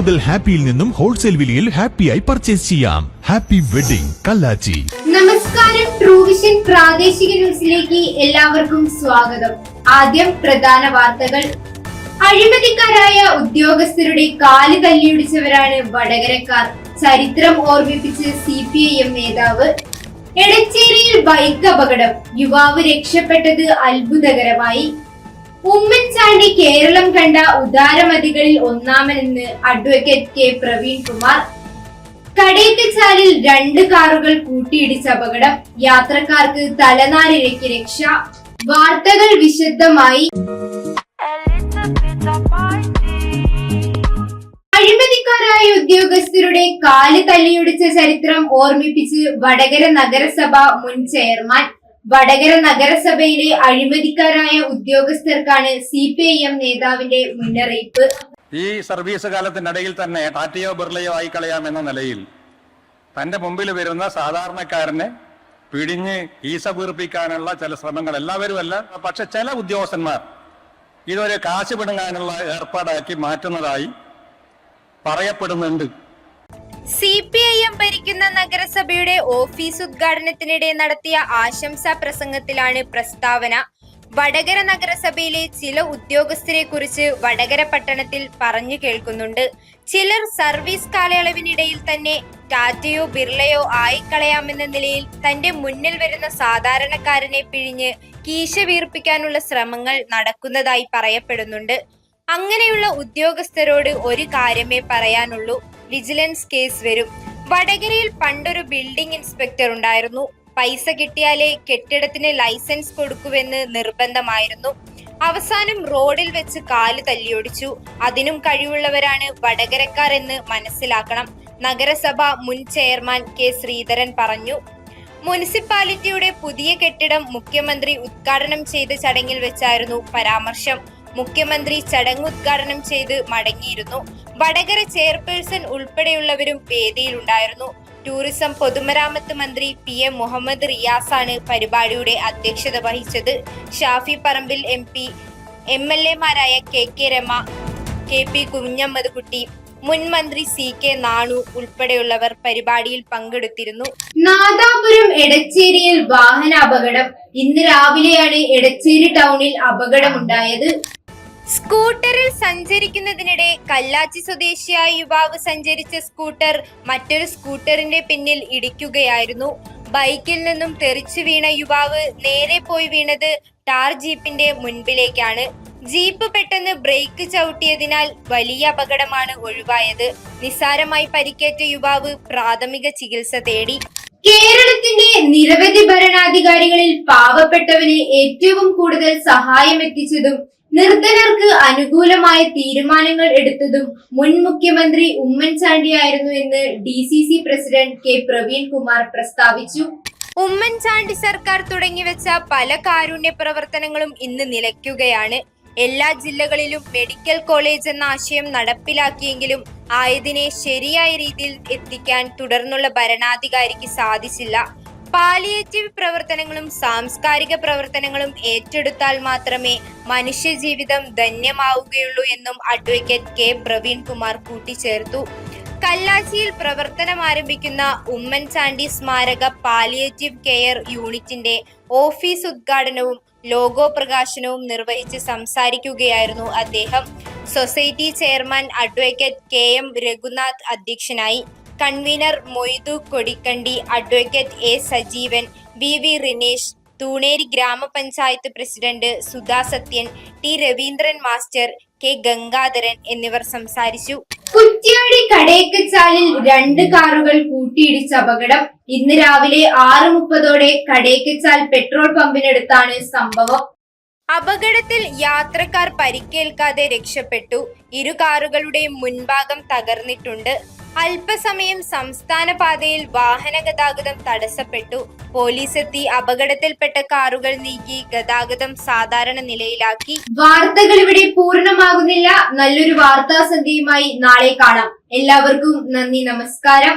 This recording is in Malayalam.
മുതൽ ഹാപ്പിയിൽ നിന്നും ഹോൾസെയിൽ വിലയിൽ ഹാപ്പിയായി പർച്ചേസ് ചെയ്യാം. Happy wedding Kallachi. നമസ്കാരം. ട്രൂവിഷൻ പ്രാദേശിക ന്യൂസിലേക്ക് എല്ലാവർക്കും സ്വാഗതം. ആദ്യം പ്രധാന വാർത്തകൾ. അഴിമതിക്കാരായ ഉദ്യോഗസ്ഥരുടെ കാൽ തല്ലിയൊടിച്ചവരാണ് വടകരക്കാർ. ചരിത്രം ഓർമ്മിപ്പിച്ച് സി പി ഐ എം നേതാവ്. എടച്ചേരിയിൽ ബൈക്ക് അപകടം. യുവാവ് രക്ഷപ്പെട്ടത് അത്ഭുതകരമായി. ഉമ്മൻചാണ്ടി കേരളം കണ്ട ഉദാരമതികളിൽ ഒന്നാമനെന്ന് അഡ്വക്കേറ്റ് കെ പ്രവീൺ കുമാർ കടേക്കച്ചാലിൽ രണ്ട് കാറുകൾ കൂട്ടിയിടിച്ച അപകടം. യാത്രക്കാർക്ക് തലനാരിഴയ്ക്ക് രക്ഷ. വാർത്തകൾ വിശദമായി. അഴിമതിക്കാരായ ഉദ്യോഗസ്ഥരുടെ കാൽ തല്ലിയൊടിച്ച ചരിത്രം ഓർമ്മിപ്പിച്ച് വടകര നഗരസഭ മുൻ ചെയർമാൻ വടകര നഗരസഭയിലെ അഴിമതിക്കാരായ ഉദ്യോഗസ്ഥർക്കാണ് സി പി ഐ എം നേതാവിന്റെ മുന്നറിയിപ്പ്. ഈ സർവീസ് കാലത്തിനിടയിൽ തന്നെ ടാറ്റയോ ബിർളയോ ആയി കളയാമെന്ന നിലയിൽ തന്റെ മുമ്പിൽ വരുന്ന സാധാരണക്കാരനെ പിടിഞ്ഞ് ഈസ വീർപ്പിക്കാനുള്ള ചില ശ്രമങ്ങൾ എല്ലാവരും അല്ല പക്ഷെ ചില ഉദ്യോഗസ്ഥന്മാർ ഇതൊരു കാശ് പിടുങ്ങാനുള്ള ഏർപ്പാടാക്കി മാറ്റുന്നതായി പറയപ്പെടുന്നുണ്ട്. സി പി ഐ എം ഭരിക്കുന്ന നഗരസഭയുടെ ഓഫീസ് ഉദ്ഘാടനത്തിനിടെ നടത്തിയ ആശംസാ പ്രസംഗത്തിലാണ് പ്രസ്താവന. വടകര നഗരസഭയിലെ ചില ഉദ്യോഗസ്ഥരെ കുറിച്ച് വടകര പട്ടണത്തിൽ പറഞ്ഞു കേൾക്കുന്നുണ്ട്. ചിലർ സർവീസ് കാലയളവിനിടയിൽ തന്നെ ടാറ്റയോ ബിർളയോ ആയിക്കളയാമെന്ന നിലയിൽ തന്റെ മുന്നിൽ വരുന്ന സാധാരണക്കാരനെ പിഴിഞ്ഞ് കീശ വീർപ്പിക്കാനുള്ള ശ്രമങ്ങൾ നടക്കുന്നതായി പറയപ്പെടുന്നുണ്ട്. അങ്ങനെയുള്ള ഉദ്യോഗസ്ഥരോട് ഒരു കാര്യമേ പറയാനുള്ളൂ. വിജിലൻസ് കേസ് വരും. വടകരയിൽ പണ്ടൊരു ബിൽഡിംഗ് ഇൻസ്പെക്ടർ ഉണ്ടായിരുന്നു. പൈസ കിട്ടിയാലേ കെട്ടിടത്തിന് ലൈസൻസ് കൊടുക്കുവെന്ന് നിർബന്ധമായിരുന്നു. അവസാനം റോഡിൽ വെച്ച് കാൽ തല്ലിയൊടിച്ചു. അതിനും കഴിവുള്ളവരാണ് വടകരക്കാർ എന്ന് മനസ്സിലാക്കണം. നഗരസഭ മുൻ ചെയർമാൻ കെ ശ്രീധരൻ പറഞ്ഞു. മുനിസിപ്പാലിറ്റിയുടെ പുതിയ കെട്ടിടം മുഖ്യമന്ത്രി ഉദ്ഘാടനം ചെയ്ത ചടങ്ങിൽ വെച്ചായിരുന്നു പരാമർശം. മുഖ്യമന്ത്രി ചടങ്ങ് ഉദ്ഘാടനം ചെയ്ത് മടങ്ങിയിരുന്നു. വടകര ചെയർപേഴ്സൺ ഉൾപ്പെടെയുള്ളവരും വേദിയിലുണ്ടായിരുന്നു. ടൂറിസം പൊതുമരാമത്ത് മന്ത്രി പി എം മുഹമ്മദ് റിയാസാണ് പരിപാടിയുടെ അധ്യക്ഷത വഹിച്ചത്. Shafi Parambil M P M L എമാരായ K K Rema K P Kunhammad Kutty മുൻ മന്ത്രി സി കെ നാണു ഉൾപ്പെടെയുള്ളവർ പരിപാടിയിൽ പങ്കെടുത്തിരുന്നു. നാദാപുരം എടച്ചേരിയിൽ വാഹന അപകടം ഇന്ന് രാവിലെയാണ് എടച്ചേരി ടൗണിൽ അപകടമുണ്ടായത്. സ്കൂട്ടറിൽ സഞ്ചരിക്കുന്നതിനിടെ കല്ലാച്ചി സ്വദേശിയായ യുവാവ് സഞ്ചരിച്ച സ്കൂട്ടർ മറ്റൊരു സ്കൂട്ടറിന്റെ പിന്നിൽ ഇടിക്കുകയായിരുന്നു. ബൈക്കിൽ നിന്നും തെറിച്ചു വീണ യുവാവ് നേരെ പോയി വീണത് ടാർ ജീപ്പിന്റെ മുൻപിലേക്കാണ്. ജീപ്പ് പെട്ടെന്ന് ബ്രേക്ക് ചവിട്ടിയതിനാൽ വലിയ അപകടമാണ് ഒഴിവായത്. നിസ്സാരമായി പരിക്കേറ്റ യുവാവ് പ്രാഥമിക ചികിത്സ തേടി. കേരളത്തിന്റെ നിരവധി ഭരണാധികാരികളിൽ പാവപ്പെട്ടവന് ഏറ്റവും കൂടുതൽ സഹായം എത്തിച്ചതും നിർധനർക്ക് അനുകൂലമായ തീരുമാനങ്ങൾ എടുത്തതും മുൻ മുഖ്യമന്ത്രി ഉമ്മൻചാണ്ടിയായിരുന്നു എന്ന് D C C president K Praveen Kumar പ്രസ്താവിച്ചു. ഉമ്മൻചാണ്ടി സർക്കാർ തുടങ്ങിവെച്ച പല കാരുണ്യ പ്രവർത്തനങ്ങളും ഇന്ന് നിലയ്ക്കുകയാണ്. എല്ലാ ജില്ലകളിലും മെഡിക്കൽ കോളേജ് എന്ന ആശയം നടപ്പിലാക്കിയെങ്കിലും ആയതിനെ ശരിയായ രീതിയിൽ എത്തിക്കാൻ തുടർന്നുള്ള ഭരണാധികാരിക്ക് സാധിച്ചില്ല. പാലിയേറ്റീവ് പ്രവർത്തനങ്ങളും സാംസ്കാരിക പ്രവർത്തനങ്ങളും ഏറ്റെടുത്താൽ മാത്രമേ മനുഷ്യജീവിതം ധന്യമാവുകയുള്ളൂ എന്നും അഡ്വക്കേറ്റ് കെ പ്രവീൺ കുമാർ കൂട്ടിച്ചേർത്തു. കല്ലാച്ചിയിൽ പ്രവർത്തനം ആരംഭിക്കുന്ന ഉമ്മൻചാണ്ടി സ്മാരക പാലിയേറ്റീവ് കെയർ യൂണിറ്റിന്റെ ഓഫീസ് ഉദ്ഘാടനവും ലോഗോ പ്രകാശനവും നിർവഹിച്ച് സംസാരിക്കുകയായിരുന്നു അദ്ദേഹം. Society chairman advocate K M Raghunath അധ്യക്ഷനായി. Convener Moythu Kodikkandi advocate A Sajeevan V V Rinesh Thooneri ഗ്രാമപഞ്ചായത്ത് president Sudha Sathyan T Raveendran master K Gangadharan എന്നിവർ സംസാരിച്ചു. കുറ്റിയാടി കടേക്കച്ചാലിൽ രണ്ട് കാറുകൾ കൂട്ടിയിടിച്ച അപകടം. ഇന്ന് രാവിലെ ആറ് മുപ്പതോടെ കടേക്കച്ചാൽ പെട്രോൾ പമ്പിനടുത്താണ് സംഭവം. അപകടത്തിൽ യാത്രക്കാർ പരിക്കേൽക്കാതെ രക്ഷപ്പെട്ടു. ഇരു കാറുകളുടെയും മുൻഭാഗം തകർന്നിട്ടുണ്ട്. അല്പസമയം സംസ്ഥാന പാതയിൽ വാഹന ഗതാഗതം തടസ്സപ്പെട്ടു. പോലീസ് എത്തി അപകടത്തിൽപ്പെട്ട കാറുകൾ നീക്കി ഗതാഗതം സാധാരണ നിലയിലാക്കി. വാർത്തകൾ ഇവിടെ പൂർണമാകുന്നില്ല. നല്ലൊരു വാർത്താ സന്ധ്യയുമായി നാളെ കാണാം. എല്ലാവർക്കും നന്ദി നമസ്കാരം.